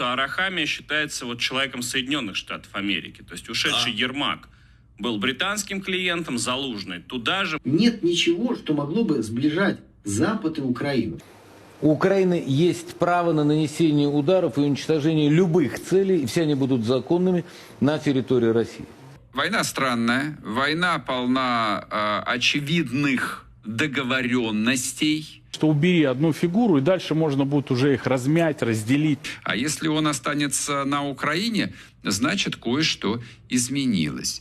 что Арахамия считается вот человеком Соединенных Штатов Америки. То есть ушедший Ермак был британским клиентом, Залужный туда же. Нет ничего, что могло бы сближать Запад и Украину. У Украины есть право на нанесение ударов и уничтожение любых целей, и все они будут законными на территории России. Война странная, война полна э, очевидных договоренностей. что убери одну фигуру, и дальше можно будет уже их размять, разделить. А если он останется на Украине, значит кое-что изменилось.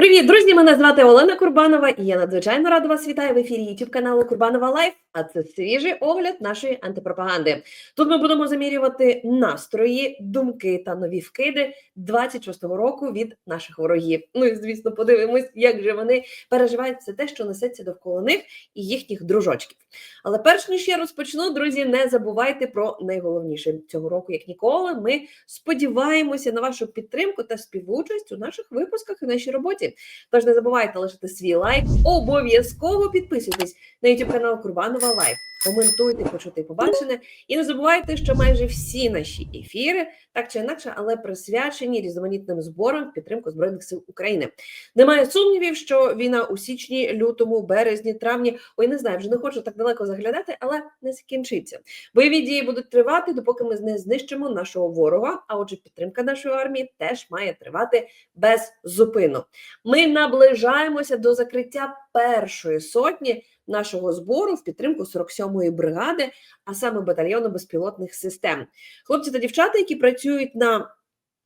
Привіт, друзі! Мене звати Олена Курбанова, і я надзвичайно рада вас вітаю в ефірі YouTube каналу Курбанова Лайф. А це свіжий огляд нашої антипропаганди. Тут ми будемо замірювати настрої, думки та нові вкиди 26-го року від наших ворогів. Ну і звісно, подивимось, як же вони переживають все те, що несеться довкола них і їхніх дружочків. Але перш ніж я розпочну, друзі, не забувайте про найголовніше цього року, як ніколи. Ми сподіваємося на вашу підтримку та співучасть у наших випусках і нашій роботі. Тож не забувайте лишити свій лайк, обов'язково підписуйтесь на YouTube канал Курбанова Лайф. Коментуйте, почути побачене, і не забувайте, що майже всі наші ефіри, так чи інакше, але присвячені різноманітним зборам в підтримку збройних сил України. Немає сумнівів, що війна у січні, лютому, березні, травні, ой, не знаю, вже не хочу так далеко заглядати, але не закінчиться. Бойові дії будуть тривати, допоки ми не знищимо нашого ворога. А отже, підтримка нашої армії теж має тривати без зупину. Ми наближаємося до закриття першої сотні нашого збору в підтримку 47-ї бригади, а саме батальйону безпілотних систем. Хлопці та дівчата, які працюють на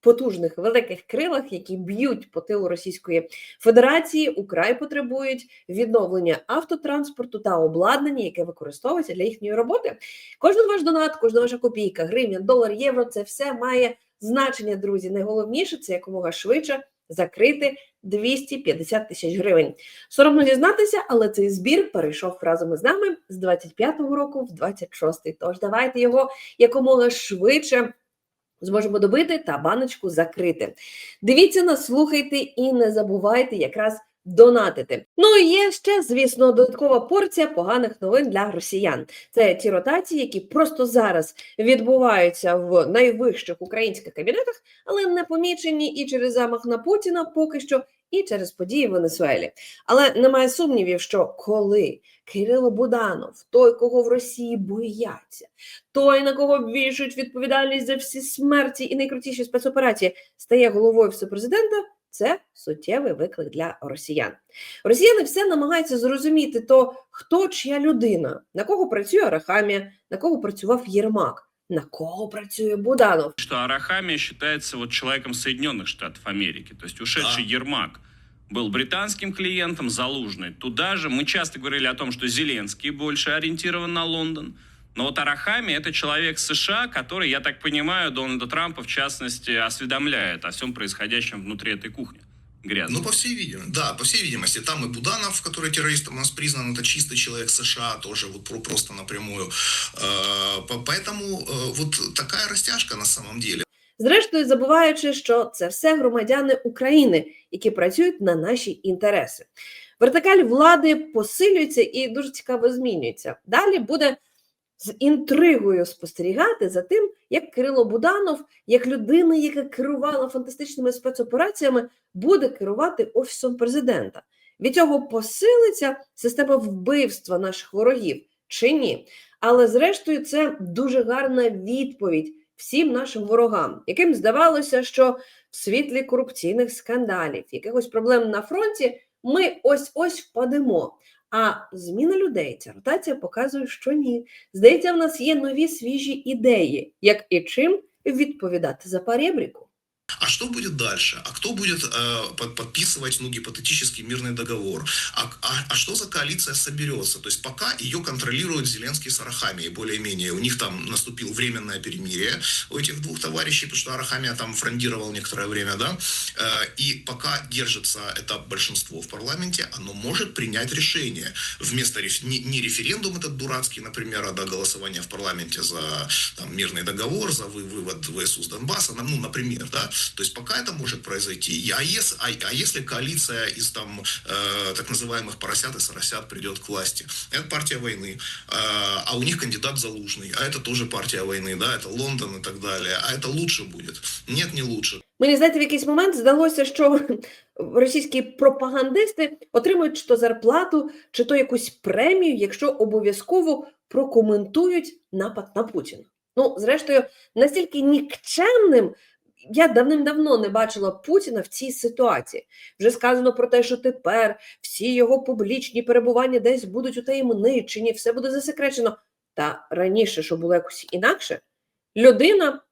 потужних великих крилах, які б'ють по тилу Російської Федерації, украй потребують відновлення автотранспорту та обладнання, яке використовується для їхньої роботи. Кожен ваш донат, кожна ваша копійка, гривня, долар, євро це все має значення, друзі. Найголовніше це якомога швидше закрити 250 тисяч гривень. Соромно зізнатися, але цей збір перейшов разом із нами з 25-го року в 26-й. Тож давайте його якомога швидше зможемо добити та баночку закрити. Дивіться нас, слухайте і не забувайте якраз донатити. Ну і є ще, звісно, додаткова порція поганих новин для росіян. Це ті ротації, які просто зараз відбуваються в найвищих українських кабінетах, але не помічені і через замах на Путіна поки що, і через події в Венесуелі. Але немає сумнівів, що коли Кирило Буданов, той, кого в Росії бояться, той, на кого вішують відповідальність за всі смерті і найкрутіші спецоперації, стає головою всепрезидента, це суттєвий виклик для росіян. Росіяни все намагаються зрозуміти, то хто чия людина, на кого працює Арахамія, на кого працював Єрмак, на кого працює Буданов. Что Арахамия считается вот человеком Соединенных Штатов Америки. То есть ушедший Ермак был британским клиентом, Залужный туда же. Мы часто говорили о том, что Зеленский больше ориентирован на Лондон. Но вот Арахами это человек США, который, я так понимаю, Дональда Трампа, в частности, осведомляет о всем происходящем внутри этой кухни. Грязной. Ну, по всей видимости, да, по всей видимости. Там и Буданов, который террористом у нас признан, это чистый человек США, тоже вот про- просто напрямую. Э, по- Поэтому э, вот такая растяжка на самом деле. Зрештою, забуваючи, що це все громадяни України, які працюють на наші інтереси. Вертикаль влади посилюється і дуже цікаво змінюється. Далі буде з інтригою спостерігати за тим, як Кирило Буданов, як людина, яка керувала фантастичними спецопераціями, буде керувати офісом президента. Від цього посилиться система вбивства наших ворогів чи ні? Але зрештою, це дуже гарна відповідь всім нашим ворогам, яким здавалося, що в світлі корупційних скандалів, якихось проблем на фронті, ми ось ось впадемо. А зміна людей, ця ротація показує, що ні. Здається, в нас є нові свіжі ідеї, як і чим відповідати за перебріку. А что будет дальше? А кто будет э, под- подписывать, ну, гипотетический мирный договор? А, а, а что за коалиция соберется? То есть пока ее контролирует Зеленский с Арахамией, более-менее. У них там наступил временное перемирие у этих двух товарищей, потому что Арахамия там фрондировал некоторое время, да? Э, и пока держится это большинство в парламенте, оно может принять решение. Вместо реф- не, не референдум этот дурацкий, например, а до голосования в парламенте за там, мирный договор, за вы- вывод ВСУ с Донбасса, ну, например, да, То есть пока это может произойти. И- А, ес- а, а если коалиция из там э, так называемых поросят и соросят придет к власти, это партия войны, э, а у них кандидат Залужный, а это тоже партия войны, да, это Лондон и так далее, а это лучше будет? Нет, не лучше. Мені знаєте, в якийсь момент здалося, що російські пропагандисти отримують чи то зарплату, чи то якусь премію, якщо обов'язково прокоментують напад на Путіна. Ну, зрештою, настільки нікчемним я давним-давно не бачила Путіна в цій ситуації. Вже сказано про те, що тепер всі його публічні перебування десь будуть утаємничені, все буде засекречено. Та раніше, що було якось інакше, людина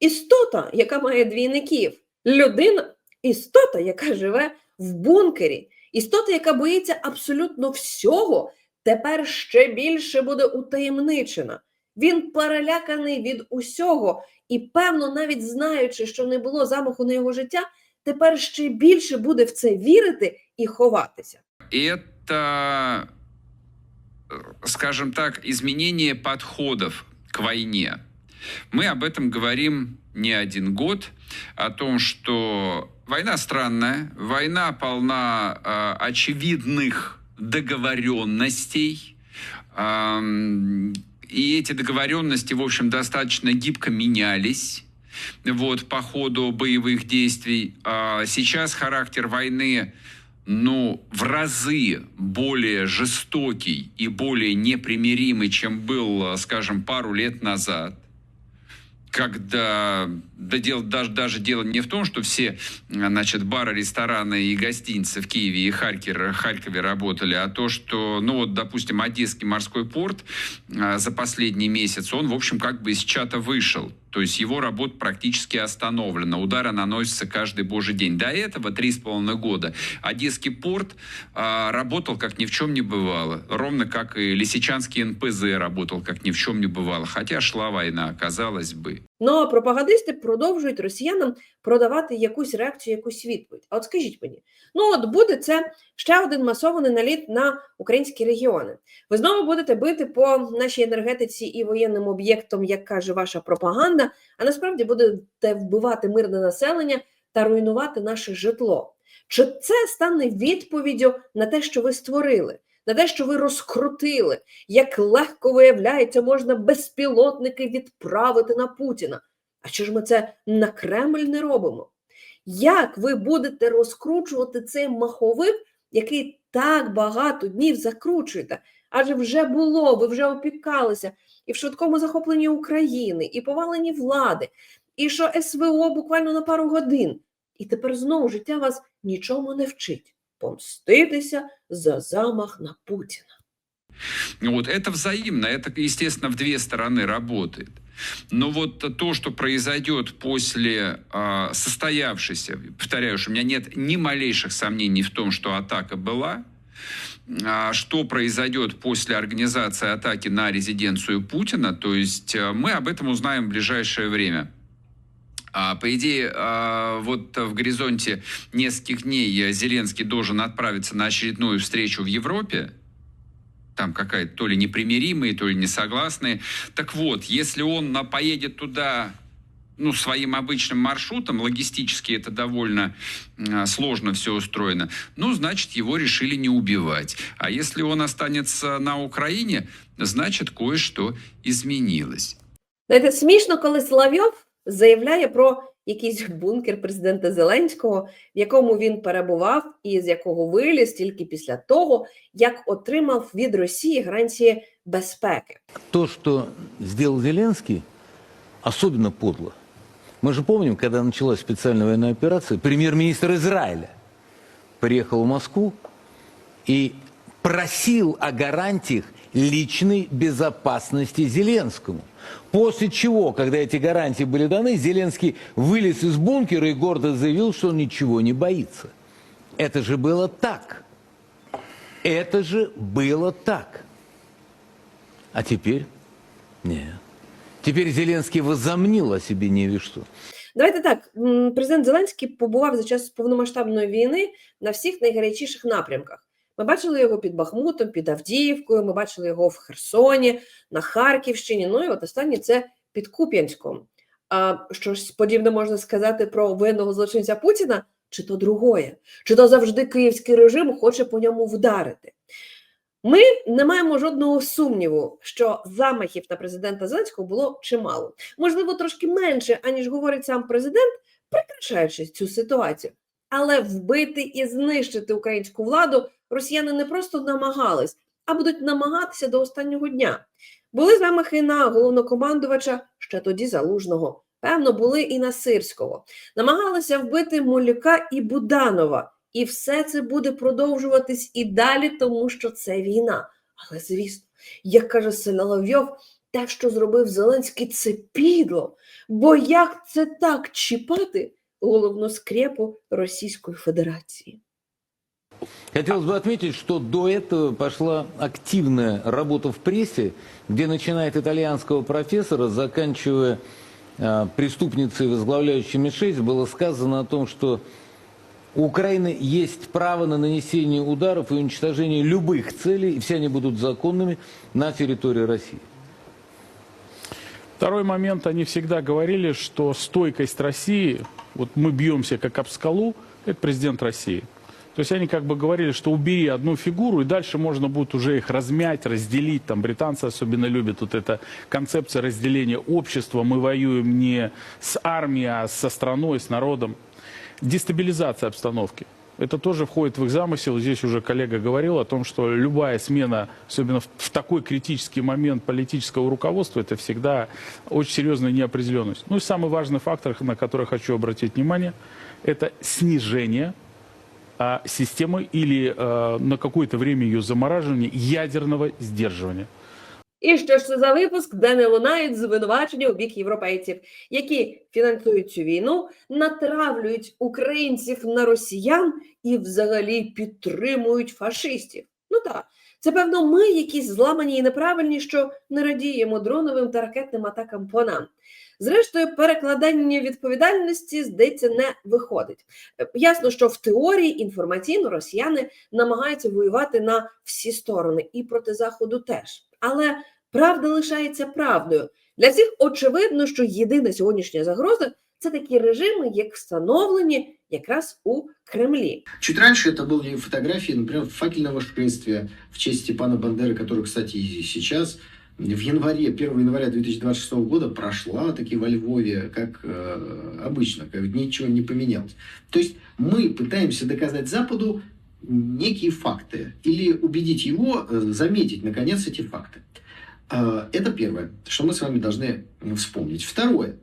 істота, яка має двійників, людина, істота, яка живе в бункері, істота, яка боїться абсолютно всього, тепер ще більше буде утаємничена. Він переляканий від усього, і, певно, навіть знаючи, що не було замаху на його життя, тепер ще більше буде в це вірити і ховатися. Это, э, скажем так, изменение подходов к войне. Мы об этом говорим не один год, о том, что война странная, война полна э, очевидных договоренностей, Ам, и эти договоренности, в общем, достаточно гибко менялись вот, по ходу боевых действий. А Сейчас характер войны ну, в разы более жестокий и более непримиримый, чем был, скажем, пару лет назад когда да дело, даже, даже дело не в том, что все э, значит, бары, рестораны и гостиницы в Киеве и Харькове, Харькове работали, а то, что, ну вот, допустим, Одесский морской порт э, за последний месяц, он, в общем, как бы из чата вышел. То есть его работа практически остановлена. Удары наносятся каждый божий день. До этого, три с половиной года, Одесский порт а, работал как ни в чем не бывало. Ровно как и Лисичанский НПЗ работал как ни в чем не бывало. Хотя шла война, казалось бы. Ну а пропагандисти продовжують росіянам продавати якусь реакцію, якусь відповідь. А от скажіть мені, ну от буде це ще один масований наліт на українські регіони. Ви знову будете бити по нашій енергетиці і воєнним об'єктам, як каже ваша пропаганда, а насправді будете вбивати мирне населення та руйнувати наше житло. Чи це стане відповіддю на те, що ви створили? На те, що ви розкрутили, як легко виявляється, можна безпілотники відправити на Путіна. А чи ж ми це на Кремль не робимо? Як ви будете розкручувати цей маховик, який так багато днів закручуєте? Адже вже було, ви вже опікалися і в швидкому захопленні України, і повалені влади, і що СВО буквально на пару годин. І тепер знову життя вас нічому не вчить помститися за замах на Путіна. Вот это взаимно, это, естественно, в две стороны работает. Но вот то, что произойдет после а, состоявшейся, повторяю, что у меня нет ни малейших сомнений в том, что атака была, а, что произойдет после организации атаки на резиденцию Путина, то есть а, мы об этом узнаем в ближайшее время. А, По идее, а, вот в горизонте нескольких дней Зеленский должен отправиться на очередную встречу в Европе, там какая-то то ли непримиримые, то ли несогласные. Так вот, если он на- поедет туда ну, своим обычным маршрутом, логистически это довольно а, сложно все устроено, ну, значит, его решили не убивать. А если он останется на Украине, значит, кое-что изменилось. Знаєте, смішно, коли Соловйов заявляє про якийсь бункер президента Зеленського, в якому він перебував і з якого виліз тільки після того, як отримав від Росії гарантії безпеки. То, что сделал Зеленский, особенно подло. Мы же помним, когда началась специальная военная операция, премьер-министр Израиля приехал в Москву и просил о гарантиях личной безопасности Зеленскому. После чего, когда эти гарантии были даны, Зеленский вылез из бункера и гордо заявил, что он ничего не боится. Это же было так. Это же было так. А теперь? Нет. Теперь Зеленский возомнил о себе не весь что. Давайте так, м, президент Зеленський побував за час повномасштабної війни на всіх найгарячіших напрямках. Ми бачили його під Бахмутом, під Авдіївкою, ми бачили його в Херсоні, на Харківщині. Ну і от останнє це під Куп'янськом. А щось подібне можна сказати про воєнного злочинця Путіна, чи то другое, чи то завжди київський режим хоче по ньому вдарити. Ми не маємо жодного сумніву, що замахів на президента Зеленського було чимало. Можливо, трошки менше, аніж говорить сам президент, прикрашаючи цю ситуацію. Але вбити і знищити українську владу росіяни не просто намагались, а будуть намагатися до останнього дня. Були замахи на головнокомандувача ще тоді залужного. Певно, були і на Сирського. Намагалися вбити Молюка і Буданова. І все це буде продовжуватись і далі, тому що це війна. Але звісно, як каже Соловйов, те, що зробив Зеленський, це підло. Бо як це так чіпати головну скрепу Російської Федерації? Хотелось бы отметить, что до этого пошла активная работа в прессе, где начиная от итальянского профессора, заканчивая э, преступницей, возглавляющей МИ-6, было сказано о том, что у Украины есть право на нанесение ударов и уничтожение любых целей, и все они будут законными на территории России. Второй момент, они всегда говорили, что стойкость России, вот мы бьемся как об скалу, это президент России. То есть они как бы говорили, что убери одну фигуру, и дальше можно будет уже их размять, разделить. Там британцы особенно любят вот эта концепция разделения общества. Мы воюем не с армией, а со страной, с народом. Дестабилизация обстановки. Это тоже входит в их замысел. Здесь уже коллега говорил о том, что любая смена, особенно в, в такой критический момент политического руководства, это всегда очень серьезная неопределенность. Ну и самый важный фактор, на который хочу обратить внимание, это снижение а, системы или а, на какое-то время ее замораживания ядерного сдерживания. І що ж це за випуск, де не лунають звинувачення у бік європейців, які фінансують цю війну, натравлюють українців на росіян і взагалі підтримують фашистів. Ну так, це певно, ми, якісь зламані і неправильні, що не радіємо дроновим та ракетним атакам по нам. Зрештою, перекладання відповідальності, здається, не виходить. Е, Ясно, що в теорії інформаційно росіяни намагаються воювати на всі сторони і проти заходу теж. Але правда лишається правдою. Для всіх очевидно, що єдина сьогоднішня загроза це такі режими, як встановлені якраз у Кремлі. Чуть раньше это были фотографии, например, факельного шествия в честь Степана Бандеры, который, кстати, и сейчас в январе, 1 января 2026 года прошла таки во Львове, как э, обычно, как ничего не поменялось. То есть мы пытаемся доказать Западу некие факты или убедить его э, заметить, наконец, эти факты. Э, Это первое, что мы с вами должны вспомнить. Второе.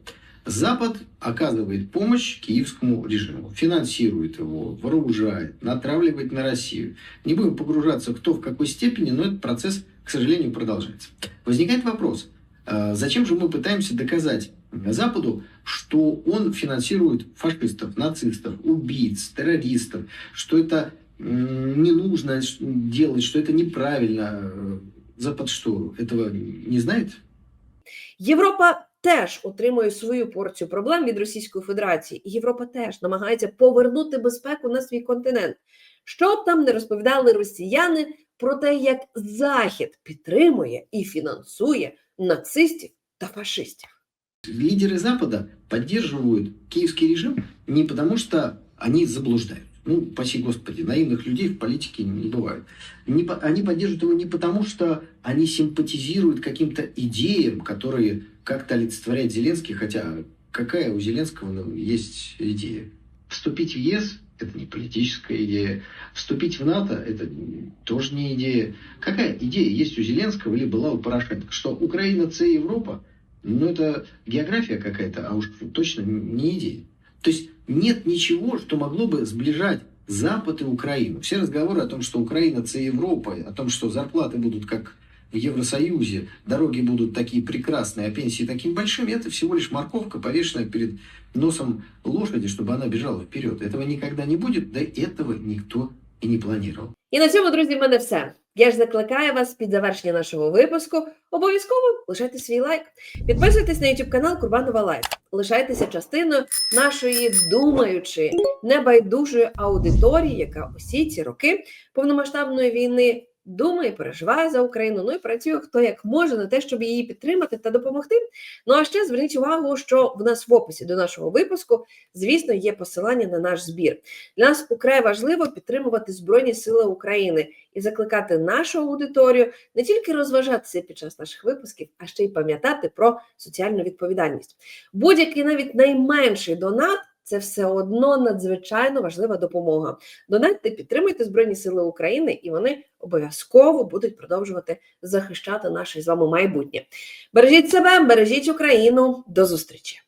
Запад оказывает помощь киевскому режиму, финансирует его, вооружает, натравливает на Россию. Не будем погружаться, кто в какой степени, но этот процесс, к сожалению, продолжается. Возникает вопрос, э, зачем же мы пытаемся доказать Западу, что он финансирует фашистов, нацистов, убийц, террористов, что это м, не нужно делать, что это неправильно. Э, Запад что, этого не знает? Європа теж отримує свою порцію проблем від Російської Федерації. І Європа теж намагається повернути безпеку на свій континент. Що б там не розповідали росіяни про те, як Захід підтримує і фінансує нацистів та фашистів. Лидеры Запада поддерживают киевский режим не потому, что они заблуждают. Ну, спаси Господи, наивных людей в политике не бывает. Не по- они поддерживают его не потому, что они симпатизируют каким-то идеям, которые как-то олицетворяет Зеленский, хотя какая у Зеленского ну, есть идея? Вступить в ЕС – это не политическая идея. Вступить в НАТО – это тоже не идея. Какая идея есть у Зеленского или была у Порошенко? Что Украина – це Европа? Ну, это география какая-то, а уж точно не идея. То есть нет ничего, что могло бы сближать Запад и Украину. Все разговоры о том, что Украина – це Европа, о том, что зарплаты будут как Евросоюзе, дороги будут такие прекрасные, а пенсии такими большими, это всего лишь морковка, повешенная перед носом лошади, чтобы она бежала вперед. Этого никогда не будет, да этого никто и не планировал. І на цьому, друзі, в мене все. Я ж закликаю вас під завершення нашого випуску обов'язково лишайте свій лайк. Підписуйтесь на YouTube канал Курбанова Лайф. Лишайтеся частиною нашої думаючої, небайдужої аудиторії, яка усі ці роки повномасштабної війни думає, переживає за Україну. Ну і працює хто як може на те, щоб її підтримати та допомогти. Ну а ще зверніть увагу, що в нас в описі до нашого випуску, звісно, є посилання на наш збір. Для нас украй важливо підтримувати Збройні Сили України і закликати нашу аудиторію не тільки розважатися під час наших випусків, а ще й пам'ятати про соціальну відповідальність. Будь-який навіть найменший донат. Це все одно надзвичайно важлива допомога. Донайте, підтримуйте Збройні Сили України, і вони обов'язково будуть продовжувати захищати наше з вами майбутнє. Бережіть себе, бережіть Україну. До зустрічі!